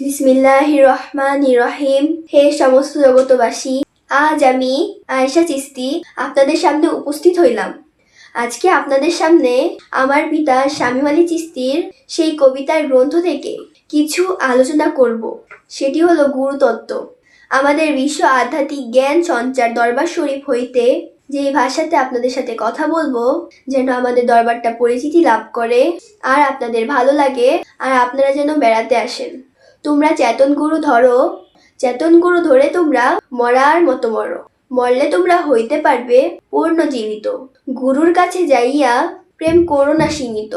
বিসমিল্লাহ রহমান রহিম হে সমস্ত জগতবাসী আজ আমি আয়েশা চিস্তি আপনাদের সামনে উপস্থিত হইলাম। আজকে আপনাদের সামনে আমার পিতা শামীম আলী চিস্তির সেই কবিতার গ্রন্থ থেকে কিছু আলোচনা করব। সেটি হলো গুরুতত্ত্ব। আমাদের বিশ্ব আধ্যাত্মিক জ্ঞান সঞ্চার দরবার শরীফ হইতে যে ভাষাতে আপনাদের সাথে কথা বলব, যেন আমাদের দরবারটা পরিচিতি লাভ করে, আর আপনাদের ভালো লাগে, আর আপনারা যেন বেড়াতে আসেন। তোমরা চেতন গুরু ধরো, চেতন গুরু ধরে তোমরা মরার মতো মরো। মরলে তোমরা হইতে পারবে পূর্ণ জীবিত গুরুর কাছে যাইয়া প্রেম করো না সীমিত।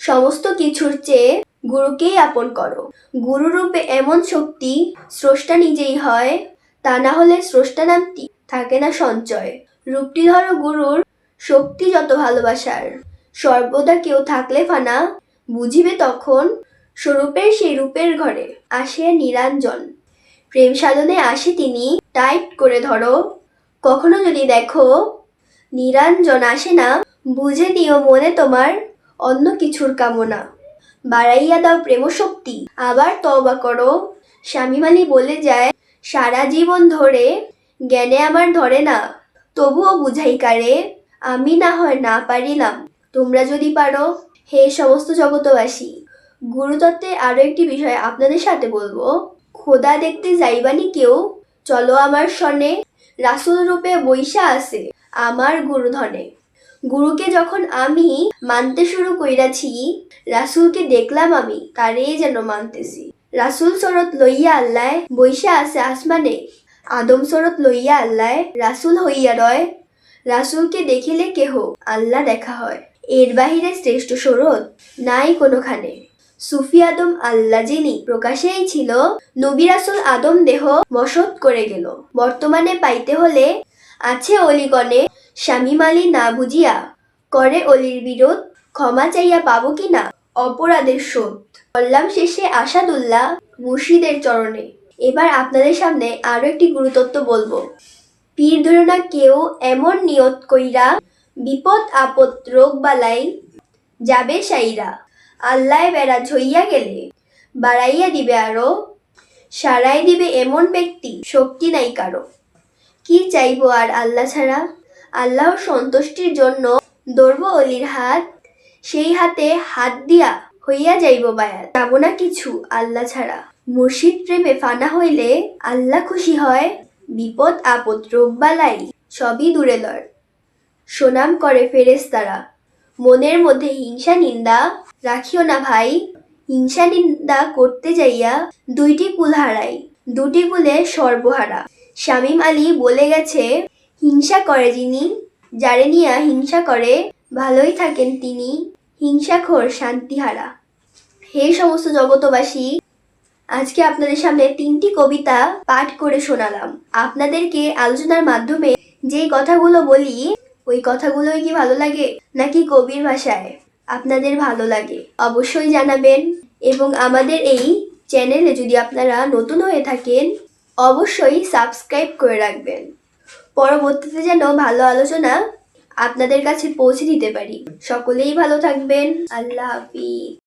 সমস্ত কিছুর চেয়ে গুরুকেই আপন করো। গুরুরূপে এমন শক্তি স্রষ্টা নিজেই হয়, তা না হলে স্রষ্টা নামটি থাকে না সঞ্চয়। রূপটি ধরো গুরুর শক্তি যত ভালোবাসার। সর্বদা কেউ থাকলে ফানা বুঝিবে তখন স্বরূপের সেই রূপের ঘরে আসে নিরঞ্জন প্রেম সাধনে আসে তিনি, টাইট করে ধরো। কখনো যদি দেখো নিরঞ্জন আসে না, বুঝে নিও মনে তোমার অন্য কিছুর কামনা। বাড়াইয়া দাও প্রেম শক্তি আবার তবা করো। স্বামী মালি বলে যায়, সারা জীবন ধরে জ্ঞানে আমার ধরে না, তবুও বুঝাই কারে, আমি না হয় না পারিলাম। তোমরা যদি পারো, হে সমস্ত জগতবাসী গুরুতত্ত্বের আরও একটি বিষয় আপনাদের সাথে বলব। খোদা দেখতে যাইবানি কেউ? চলো আমার সনে রাসুল রূপে বৈশা আছে, আমার গুরুধনে। গুরুকে যখন আমি মানতে শুরু কইরাছি, রাসুলকে দেখলাম আমি, তারে যেন মানতেছি। রাসুল শরৎ লইয়া আল্লাহ বৈশা আছে আসমানে, আদম শরৎ লইয়া আল্লাহ রাসুল হইয়া রয়। রাসুলকে দেখিলে কেহ আল্লাহ দেখা হয়। এর বাহিরে শ্রেষ্ঠ শরৎ নাই কোনোখানে। সুফি আদম আল্লাহ যিনি প্রকাশেই ছিল, নবী রাসুল আদম দেহ মশত করে গেল। বর্তমানে পাইতে হলে আছে অলিগণে স্বামী মালি না বুঝিয়া করে অলির বিরোধ, ক্ষমা চাইয়া পাবো কিনা অপরাধের শোধ। বললাম শেষে আসাদুল্লাহ মুর্শিদের চরণে। এবার আপনাদের সামনে আরও একটি গুরুতত্ত্ব বলব। পীর ধরে না কেউ এমন নিয়ত কইরা বিপদ আপদ রোগ বালাই যাবে সাইরা। আল্লাহ বেড়া ঝইয়া গেলে। বাড়াইয়া দিবে আরও। সারাই দিবে এমন ব্যক্তি, শক্তি নাই কারও। কি চাইব আর আল্লাহ ছাড়া? আল্লাহর সন্তুষ্টির জন্য দৌড়ব অলির হাত। সেই হাতে হাত দিয়া হইয়া যাইব বায়াত। যাব না কিছু আল্লাহ ছাড়া। মুর্শিদ প্রেমে ফানা হইলে আল্লাহ খুশি হয়। বিপদ আপদ রোগ বালাই সবই দূরে লয় সুনাম করে ফেরেশতারা। মনের মধ্যে হিংসা নিন্দা রাখিও না ভাই। হিংসা নিন্দা করতে যাইয়া দুইটি কুল হারাই। দুটি কুলে সর্বহারা। শামীম আলী বলে গেছে, হিংসা করে যিনি, যারে নিয়া হিংসা করে, ভালোই থাকেন তিনি। হিংসাখোর, শান্তিহারা। হে সমস্ত জগতবাসী আজকে আপনাদের সামনে তিনটি কবিতা পাঠ করে শোনালাম। আপনাদেরকে আলোচনার মাধ্যমে যেই কথাগুলো বলি ওই কথাগুলোই কি ভালো লাগে, নাকি কবির ভাষায়? আপনাদের ভালো লাগে, অবশ্যই জানাবেন। এবং আমাদের এই চ্যানেলে যদি আপনারা নতুন হয়ে থাকেন, অবশ্যই সাবস্ক্রাইব করে রাখবেন। পরবর্তীতে যেন ভালো আলোচনা আপনাদের কাছে পৌঁছে দিতে পারি। সকলেই ভালো থাকবেন। আল্লাহ হাফিজ।